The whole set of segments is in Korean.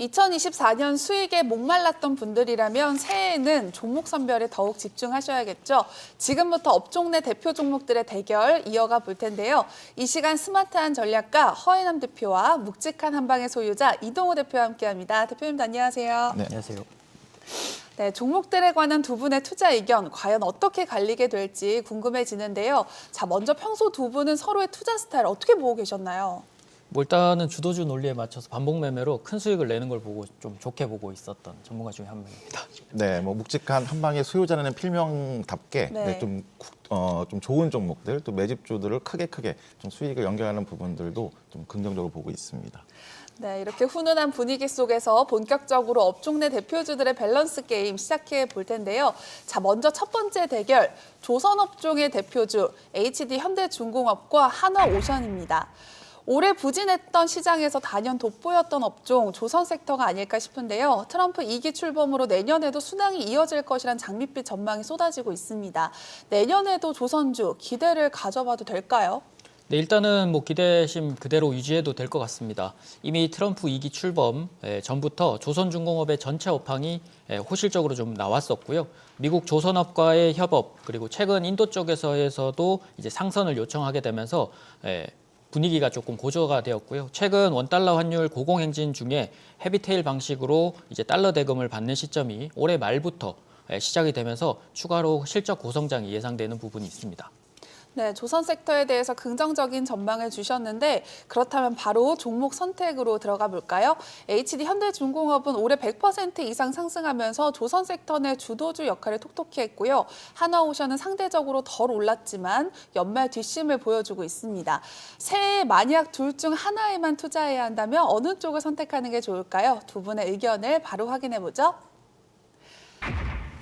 2024년 수익에 목말랐던 분들이라면 새해에는 종목 선별에 더욱 집중하셔야겠죠. 지금부터 업종 내 대표 종목들의 대결 이어가 볼 텐데요. 이 시간 스마트한 전략가 허혜남 대표와 묵직한 한방의 소유자 이동호 대표와 함께합니다. 대표님 안녕하세요. 네. 안녕하세요. 네, 종목들에 관한 두 분의 투자 의견 과연 어떻게 갈리게 될지 궁금해지는데요. 자, 먼저 평소 두 분은 서로의 투자 스타일 어떻게 보고 계셨나요? 뭐 일단은 주도주 논리에 맞춰서 반복 매매로 큰 수익을 내는 걸 보고 좀 좋게 보고 있었던 전문가 중에 한 명입니다. 네, 뭐 묵직한 한방의 수요자라는 필명답게 네. 네, 좀, 국- 어, 좀 좋은 종목들 또 매집주들을 크게 크게 좀 수익을 연결하는 부분들도 좀 긍정적으로 보고 있습니다. 네, 이렇게 훈훈한 분위기 속에서 본격적으로 업종 내 대표주들의 밸런스 게임 시작해 볼 텐데요. 자, 먼저 첫 번째 대결. 조선업종의 대표주 HD 현대중공업과 한화오션입니다. 올해 부진했던 시장에서 단연 돋보였던 업종 조선 섹터가 아닐까 싶은데요. 트럼프 2기 출범으로 내년에도 순항이 이어질 것이란 장밋빛 전망이 쏟아지고 있습니다. 내년에도 조선주 기대를 가져봐도 될까요? 네, 일단은 뭐 기대심 그대로 유지해도 될 것 같습니다. 이미 트럼프 2기 출범 예, 전부터 조선중공업의 전체 업황이 예, 호실적으로 좀 나왔었고요. 미국 조선업과의 협업 그리고 최근 인도 쪽에서에서도 이제 상선을 요청하게 되면서 예, 분위기가 조금 고조가 되었고요. 최근 원달러 환율 고공행진 중에 헤비테일 방식으로 이제 달러 대금을 받는 시점이 올해 말부터 예, 시작이 되면서 추가로 실적 고성장이 예상되는 부분이 있습니다. 네, 조선 섹터에 대해서 긍정적인 전망을 주셨는데 그렇다면 바로 종목 선택으로 들어가 볼까요? HD 현대중공업은 올해 100% 이상 상승하면서 조선 섹터 내 주도주 역할을 톡톡히 했고요. 한화오션은 상대적으로 덜 올랐지만 연말 뒷심을 보여주고 있습니다. 새해 만약 둘 중 하나에만 투자해야 한다면 어느 쪽을 선택하는 게 좋을까요? 두 분의 의견을 바로 확인해 보죠.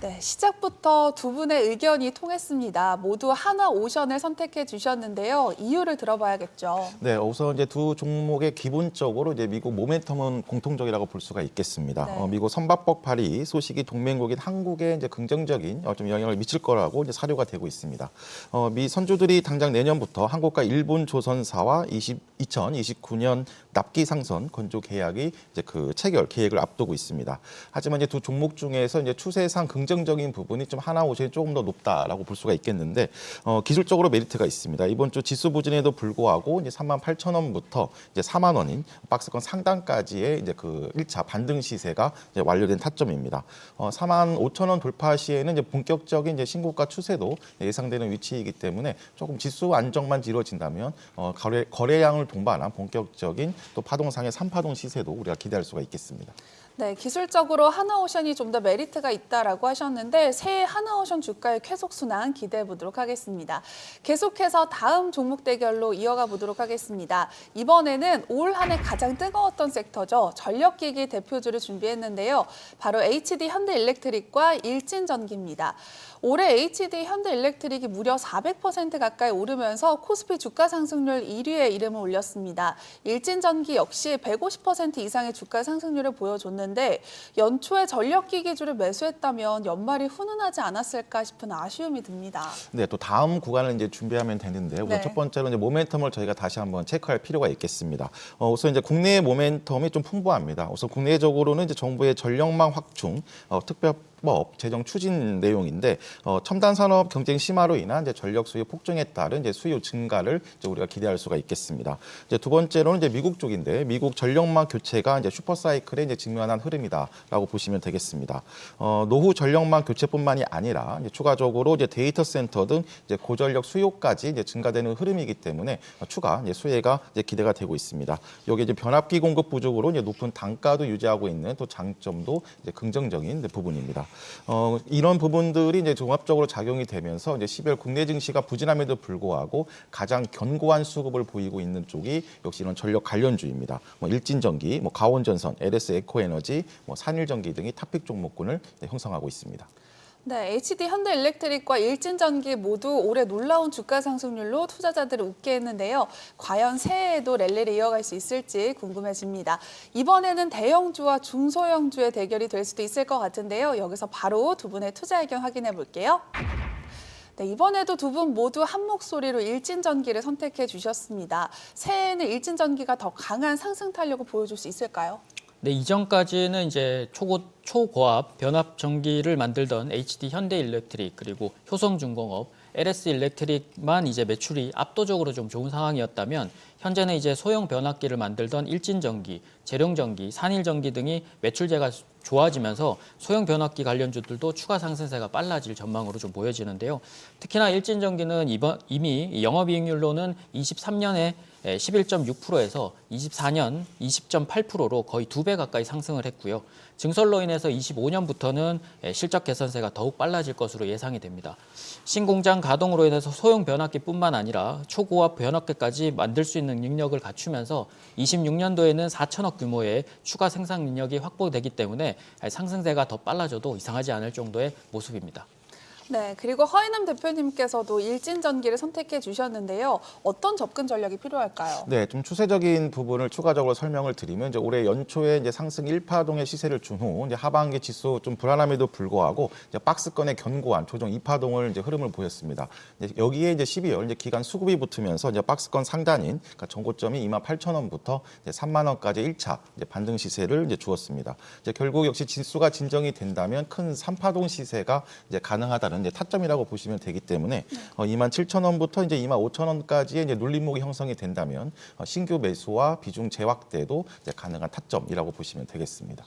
네, 시작부터 두 분의 의견이 통했습니다. 모두 하나 오션을 선택해 주셨는데요. 이유를 들어봐야겠죠. 네, 우선 이제 두 종목의 기본적으로 이제 미국 모멘텀은 공통적이라고 볼 수가 있겠습니다. 네. 어, 미국 선박법 발의 소식이 동맹국인 한국에 이제 긍정적인 어, 좀 영향을 미칠 거라고 이제 사료가 되고 있습니다. 어, 미 선주들이 당장 내년부터 한국과 일본 조선사와 20, 2029년 납기 상선 건조 계약이 이제 그 체결 계획을 앞두고 있습니다. 하지만 이제 두 종목 중에서 이제 추세상 긍정적인 부분이 좀 하나 오션이 조금 더 높다라고 볼 수가 있겠는데 어, 기술적으로 메리트가 있습니다. 이번 주 지수 부진에도 불구하고 이제 3만 8천 원부터 이제 4만 원인 박스권 상단까지의 이제 그 1차 반등 시세가 이제 완료된 타점입니다. 어, 4만 5천 원 돌파 시에는 이제 본격적인 이제 신고가 추세도 예상되는 위치이기 때문에 조금 지수 안정만 이루어진다면 어, 거래, 거래량을 동반한 본격적인 또 파동상의 3파동 시세도 우리가 기대할 수가 있겠습니다. 네, 기술적으로 하나오션이 좀 더 메리트가 있다라고 하셨는데 새해 하나오션 주가의 쾌속 순환 기대해 보도록 하겠습니다. 계속해서 다음 종목 대결로 이어가 보도록 하겠습니다. 이번에는 올 한 해 가장 뜨거웠던 섹터죠. 전력기기 대표주를 준비했는데요. 바로 HD 현대일렉트릭과 일진전기입니다. 올해 HD 현대일렉트릭이 무려 400% 가까이 오르면서 코스피 주가 상승률 1위에 이름을 올렸습니다. 일진전기 역시 150% 이상의 주가 상승률을 보여줬는데 연초에 전력기 기주를 매수했다면 연말이 훈훈하지 않았을까 싶은 아쉬움이 듭니다. 네, 또 다음 구간을 이제 준비하면 되는데 우선 네. 첫 번째로 이제 모멘텀을 저희가 다시 한번 체크할 필요가 있겠습니다. 어, 우선 이제 국내의 모멘텀이 좀 풍부합니다. 우선 국내적으로는 이제 정부의 전력망 확충 어, 특별 법 제정 추진 내용인데 어, 첨단 산업 경쟁 심화로 인한 이제 전력 수요 폭증에 따른 이제 수요 증가를 이제 우리가 기대할 수가 있겠습니다. 이제 두 번째로는 이제 미국 쪽인데 미국 전력망 교체가 이제 슈퍼 사이클에 이제 직면한 흐름이다라고 보시면 되겠습니다. 어, 노후 전력망 교체뿐만이 아니라 이제 추가적으로 이제 데이터 센터 등 이제 고전력 수요까지 이제 증가되는 흐름이기 때문에 추가 이제 수혜가 이제 기대가 되고 있습니다. 여기 이제 변압기 공급 부족으로 이제 높은 단가도 유지하고 있는 또 장점도 이제 긍정적인 부분입니다. 어, 이런 부분들이 이제 종합적으로 작용이 되면서 이제 12월 국내 증시가 부진함에도 불구하고 가장 견고한 수급을 보이고 있는 쪽이 역시 이런 전력 관련주입니다. 뭐 일진전기, 뭐 가온전선, LS 에코에너지, 뭐 산일전기 등이 탑픽 종목군을 네, 형성하고 있습니다. 네, HD 현대일렉트릭과 일진전기 모두 올해 놀라운 주가 상승률로 투자자들을 웃게 했는데요. 과연 새해에도 랠리를 이어갈 수 있을지 궁금해집니다. 이번에는 대형주와 중소형주의 대결이 될 수도 있을 것 같은데요. 여기서 바로 두 분의 투자 의견 확인해 볼게요. 네, 이번에도 두 분 모두 한 목소리로 일진전기를 선택해 주셨습니다. 새해에는 일진전기가 더 강한 상승 탄력을 보여줄 수 있을까요? 네, 이전까지는 이제 초고, 초고압 변압 전기를 만들던 HD 현대 일렉트릭 그리고 효성중공업, LS 일렉트릭만 이제 매출이 압도적으로 좀 좋은 상황이었다면 현재는 이제 소형 변압기를 만들던 일진전기, 재룡전기, 산일전기 등이 매출제가 좋아지면서 소형 변압기 관련주들도 추가 상승세가 빨라질 전망으로 좀 보여지는데요. 특히나 일진전기는 이번 이미 영업이익률로는 23년에 11.6%에서 24년 20.8%로 거의 두 배 가까이 상승을 했고요. 증설로 인해서 25년부터는 실적 개선세가 더욱 빨라질 것으로 예상이 됩니다. 신공장 가동으로 인해서 소형 변압기뿐만 아니라 초고압 변압기까지 만들 수 있는 능력을 갖추면서 26년도에는 4천억 규모의 추가 생산 능력이 확보되기 때문에 상승세가 더 빨라져도 이상하지 않을 정도의 모습입니다. 네, 그리고 허인남 대표님께서도 일진 전기를 선택해 주셨는데요. 어떤 접근 전략이 필요할까요? 네, 좀 추세적인 부분을 추가적으로 설명을 드리면 이제 올해 연초에 이제 상승 1파동의 시세를 준 후 이제 하반기 지수 좀 불안함에도 불구하고 이제 박스권의 견고한 조정 2파동을 이제 흐름을 보였습니다. 이제 여기에 이제 12월 이제 기간 수급이 붙으면서 이제 박스권 상단인 그러니까 전고점이 2만 8천 원부터 이제 3만 원까지 1차 이제 반등 시세를 이제 주었습니다. 이제 결국 역시 지수가 진정이 된다면 큰 3파동 시세가 이제 가능하다는 이제 타점이라고 보시면 되기 때문에 어, 2만 7천 원부터 이제 2만 5천 원까지의 이제 눌림목이 형성이 된다면 어, 신규 매수와 비중 재확대도 이제 가능한 타점이라고 보시면 되겠습니다.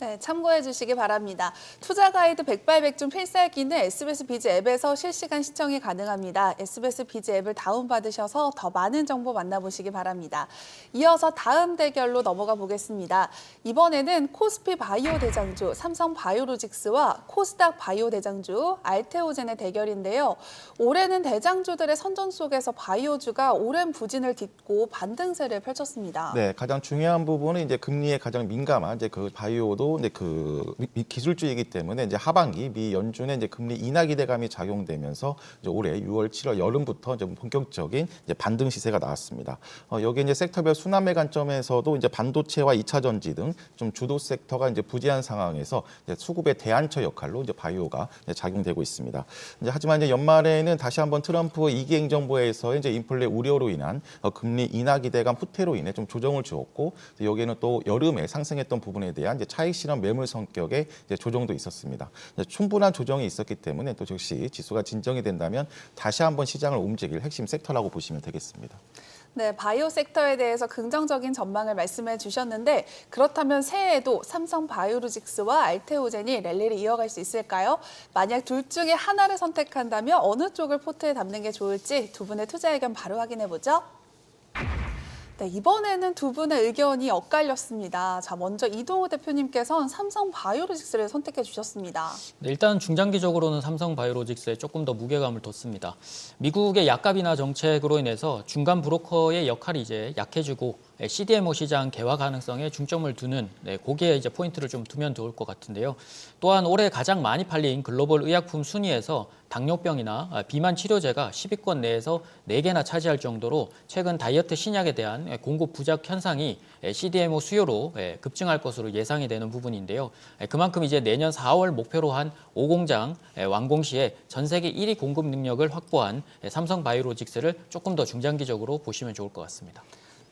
네, 참고해 주시기 바랍니다. 투자 가이드 백발백중 필살기는 SBS 비즈 앱에서 실시간 시청이 가능합니다. SBS 비즈 앱을 다운받으셔서 더 많은 정보 만나보시기 바랍니다. 이어서 다음 대결로 넘어가 보겠습니다. 이번에는 코스피 바이오 대장주 삼성 바이오로직스와 코스닥 바이오 대장주 알테오젠의 대결인데요. 올해는 대장주들의 선전 속에서 바이오주가 오랜 부진을 딛고 반등세를 펼쳤습니다. 네, 가장 중요한 부분은 이제 금리에 가장 민감한 이제 그 바이오도 이제 그 기술주이기 때문에 이제 하반기 미 연준의 이제 금리 인하 기대감이 작용되면서 이제 올해 6월, 7월 여름부터 이제 본격적인 이제 반등 시세가 나왔습니다. 어, 여기 이제 섹터별 순환매 관점에서도 이제 반도체와 2차 전지 등 좀 주도 섹터가 이제 부재한 상황에서 이제 수급의 대안처 역할로 이제 바이오가 이제 작용되고 있습니다. 이제 하지만 이제 연말에는 다시 한번 트럼프 이기 행정부에서 이제 인플레 우려로 인한 어, 금리 인하 기대감 후퇴로 인해 좀 조정을 주었고 여기에는 또 여름에 상승했던 부분에 대한 이제 차익 실현 매물 성격의 조정도 있었습니다. 충분한 조정이 있었기 때문에 또 역시 지수가 진정이 된다면 다시 한번 시장을 움직일 핵심 섹터라고 보시면 되겠습니다. 네, 바이오 섹터에 대해서 긍정적인 전망을 말씀해 주셨는데 그렇다면 새해에도 삼성 바이오로직스와 알테오젠이 랠리를 이어갈 수 있을까요? 만약 둘 중에 하나를 선택한다면 어느 쪽을 포트에 담는 게 좋을지 두 분의 투자 의견 바로 확인해 보죠. 네, 이번에는 두 분의 의견이 엇갈렸습니다. 자, 먼저 이동우 대표님께서는 삼성 바이오로직스를 선택해 주셨습니다. 네, 일단 중장기적으로는 삼성 바이오로직스에 조금 더 무게감을 뒀습니다. 미국의 약값 인하 정책으로 인해서 중간 브로커의 역할이 이제 약해지고 예, CDMO 시장 개화 가능성에 중점을 두는 네, 거기에 이제 포인트를 좀 두면 좋을 것 같은데요. 또한 올해 가장 많이 팔린 글로벌 의약품 순위에서 당뇨병이나 아, 비만 치료제가 10위권 내에서 4개나 차지할 정도로 최근 다이어트 신약에 대한 예, 공급 부작 현상이 예, CDMO 수요로 예, 급증할 것으로 예상이 되는 부분인데요. 예, 그만큼 이제 내년 4월 목표로 한 5공장 예, 완공 시에 전 세계 1위 공급 능력을 확보한 예, 삼성 바이오로직스를 조금 더 중장기적으로 보시면 좋을 것 같습니다.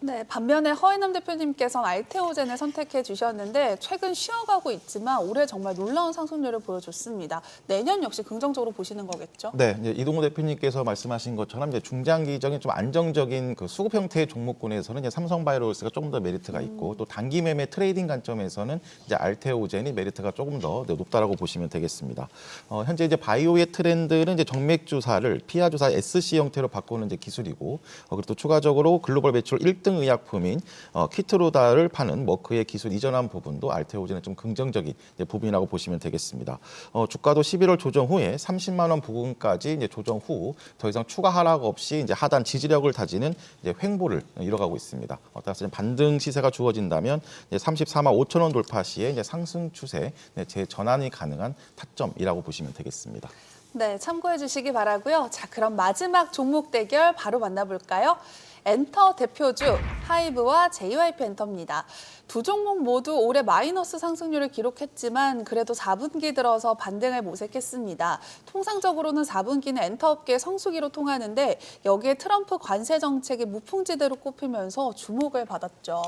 네, 반면에 허인남 대표님께서는 알테오젠을 선택해 주셨는데 최근 쉬어가고 있지만 올해 정말 놀라운 상승률을 보여줬습니다. 내년 역시 긍정적으로 보시는 거겠죠? 네, 이제 이동호 대표님께서 말씀하신 것처럼 이제 중장기적인 좀 안정적인 그 수급 형태의 종목군에서는 이제 삼성바이오로스가 조금 더 메리트가 있고 또 단기 매매 트레이딩 관점에서는 이제 알테오젠이 메리트가 조금 더 네, 높다라고 보시면 되겠습니다. 어, 현재 이제 바이오의 트렌드는 이제 정맥 주사를 피하 주사 SC 형태로 바꾸는 이제 기술이고 어, 그리고 또 추가적으로 글로벌 매출 1등 의약품인 어, 키트로다를 파는 머크의 기술 이전한 부분도 알테오젠의 좀 긍정적인 부분이라고 보시면 되겠습니다. 어, 주가도 11월 조정 후에 30만 원 부근까지 이제 조정 후 더 이상 추가 하락 없이 이제 하단 지지력을 다지는 이제 횡보를 이뤄가고 있습니다. 어, 따라서 반등 시세가 주어진다면 이제 34만 5천 원 돌파 시에 이제 상승 추세 네, 재전환이 가능한 타점이라고 보시면 되겠습니다. 네, 참고해 주시기 바라고요. 자, 그럼 마지막 종목 대결 바로 만나볼까요? 엔터 대표주 하이브와 JYP 엔터입니다. 두 종목 모두 올해 마이너스 상승률을 기록했지만 그래도 4분기 들어서 반등을 모색했습니다. 통상적으로는 4분기는 엔터업계 성수기로 통하는데 여기에 트럼프 관세 정책이 무풍지대로 꼽히면서 주목을 받았죠.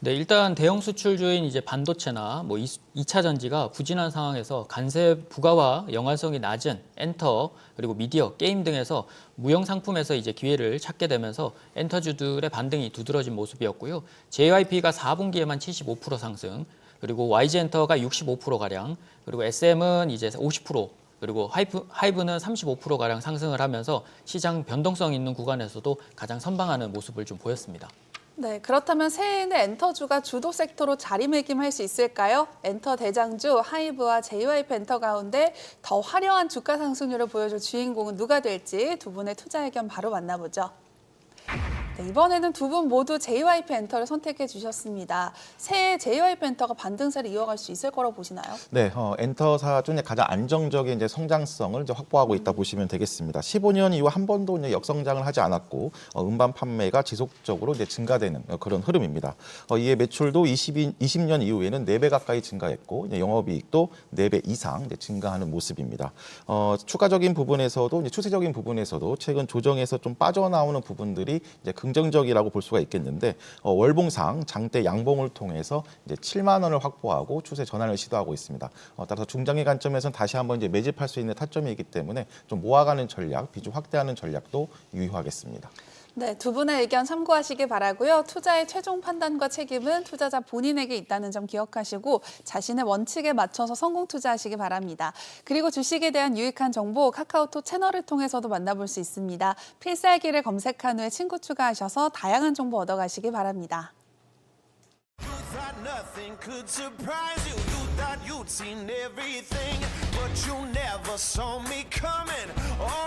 네, 일단 대형 수출주인 이제 반도체나 뭐 2차 전지가 부진한 상황에서 관세 부가와 연관성이 낮은 엔터 그리고 미디어, 게임 등에서 무형 상품에서 이제 기회를 찾게 되면서 엔터주들의 반등이 두드러진 모습이었고요. JYP가 4분기에만 75% 상승, 그리고 YG엔터가 65% 가량, 그리고 SM은 이제 50% 그리고 하이브, 하이브는 35% 가량 상승을 하면서 시장 변동성 있는 구간에서도 가장 선방하는 모습을 좀 보였습니다. 네, 그렇다면 새해에는 엔터주가 주도 섹터로 자리매김할 수 있을까요? 엔터 대장주 하이브와 JYP 엔터 가운데 더 화려한 주가 상승률을 보여줄 주인공은 누가 될지 두 분의 투자 의견 바로 만나보죠. 네, 이번에는 두 분 모두 JYP 엔터를 선택해 주셨습니다. 새해 JYP 엔터가 반등세를 이어갈 수 있을 거라고 보시나요? 네, 어, 엔터사 중에 가장 안정적인 이제 성장성을 이제 확보하고 있다 보시면 되겠습니다. 15년 이후 한 번도 이제 역성장을 하지 않았고 어, 음반 판매가 지속적으로 이제 증가되는 어, 그런 흐름입니다. 어, 이에 매출도 20, 20년 이후에는 4배 가까이 증가했고 이제 영업이익도 4배 이상 이제 증가하는 모습입니다. 어, 추가적인 부분에서도 이제 추세적인 부분에서도 최근 조정에서 좀 빠져나오는 부분들이 이제 긍정적이라고 볼 수가 있겠는데 어, 월봉상 장대 양봉을 통해서 이제 7만 원을 확보하고 추세 전환을 시도하고 있습니다. 어, 따라서 중장기 관점에서는 다시 한번 이제 매집할 수 있는 타점이기 때문에 좀 모아가는 전략, 비중 확대하는 전략도 유효하겠습니다. 네, 두 분의 의견 참고하시기 바라고요. 투자의 최종 판단과 책임은 투자자 본인에게 있다는 점 기억하시고 자신의 원칙에 맞춰서 성공 투자하시기 바랍니다. 그리고 주식에 대한 유익한 정보 카카오톡 채널을 통해서도 만나볼 수 있습니다. 필살기를 검색한 후에 친구 추가하셔서 다양한 정보 얻어가시기 바랍니다. you'd seen everything, but you never saw me coming. All